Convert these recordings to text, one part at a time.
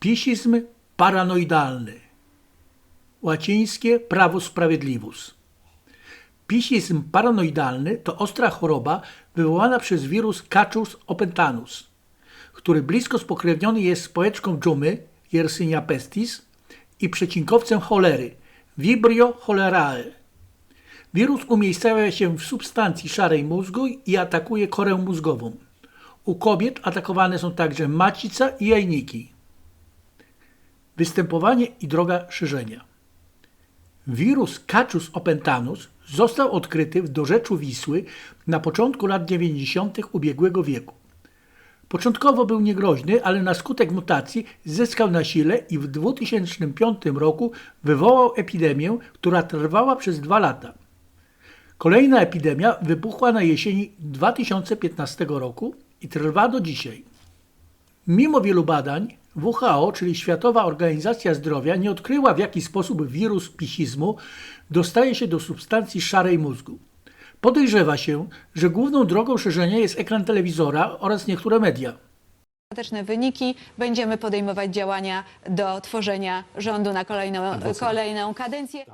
Pisizm paranoidalny. Łacińskie prawo sprawiedliwus. Pisizm paranoidalny to ostra choroba wywołana przez wirus Cachus opentanus, który blisko spokrewniony jest z poeczką dżumy Yersinia pestis i przecinkowcem cholery Vibrio cholerae. Wirus umiejscawia się w substancji szarej mózgu i atakuje korę mózgową. U kobiet atakowane są także macica i jajniki. Występowanie i droga szerzenia. Wirus Cachus opentanus został odkryty w dorzeczu Wisły na początku lat 90. ubiegłego wieku. Początkowo był niegroźny, ale na skutek mutacji zyskał na sile i w 2005 roku wywołał epidemię, która trwała przez dwa lata. Kolejna epidemia wybuchła na jesieni 2015 roku i trwa do dzisiaj. Mimo wielu badań, WHO, czyli Światowa Organizacja Zdrowia, nie odkryła w jaki sposób wirus pisizmu dostaje się do substancji szarej mózgu. Podejrzewa się, że główną drogą szerzenia jest ekran telewizora oraz niektóre media. ostateczne wyniki, będziemy podejmować działania do tworzenia rządu na kolejną, kolejną kadencję.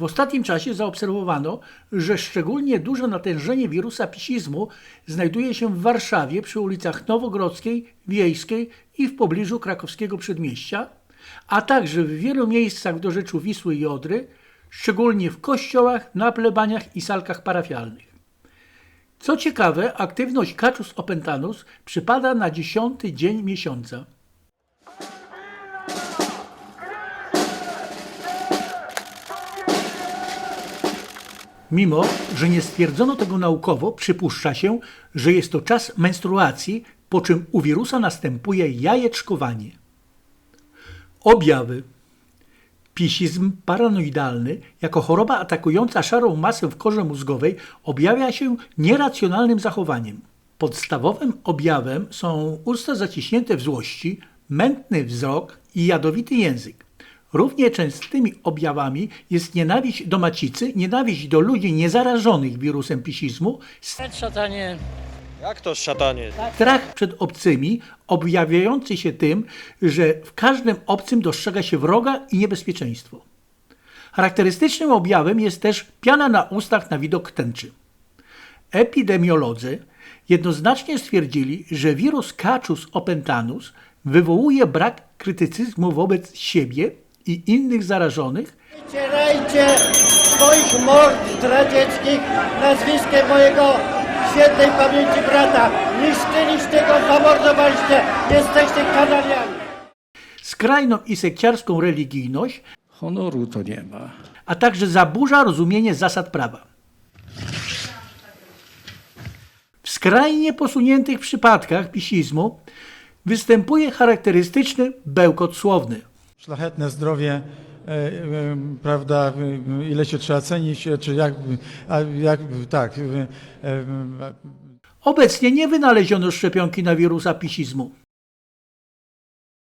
W ostatnim czasie zaobserwowano, że szczególnie duże natężenie wirusa pisizmu znajduje się w Warszawie przy ulicach Nowogrodzkiej, Wiejskiej i w pobliżu krakowskiego przedmieścia, a także w wielu miejscach w dorzeczu Wisły i Odry, szczególnie w kościołach, na plebaniach i salkach parafialnych. Co ciekawe, aktywność Cachus opentanus przypada na dziesiąty dzień miesiąca. Mimo, że nie stwierdzono tego naukowo, przypuszcza się, że jest to czas menstruacji, po czym u wirusa następuje jajeczkowanie. Objawy. Pisizm paranoidalny, jako choroba atakująca szarą masę w korze mózgowej, objawia się nieracjonalnym zachowaniem. Podstawowym objawem są usta zaciśnięte w złości, mętny wzrok i jadowity język. Równie częstymi objawami jest nienawiść do macicy, nienawiść do ludzi niezarażonych wirusem pisizmu, Szatanie. Jak to szatanie? strach przed obcymi, objawiający się tym, że w każdym obcym dostrzega się wroga i niebezpieczeństwo. Charakterystycznym objawem jest też piana na ustach na widok tęczy. Epidemiolodzy jednoznacznie stwierdzili, że wirus Cachus opentanus wywołuje brak krytycyzmu wobec siebie i innych zarażonych, Wycierajcie swoich mord zdradzieckich nazwiskiem mojego świętej pamięci brata. Niszczyliście go, zamordowaliście. Jesteście kanaliami. skrajną i sekciarską religijność, Honoru to nie ma. a także zaburza rozumienie zasad prawa. W skrajnie posuniętych przypadkach pisizmu występuje charakterystyczny bełkot słowny. Szlachetne zdrowie, e, e, prawda, e, ile się trzeba cenić, czy jak, jak tak. Obecnie nie wynaleziono szczepionki na wirusa pisizmu.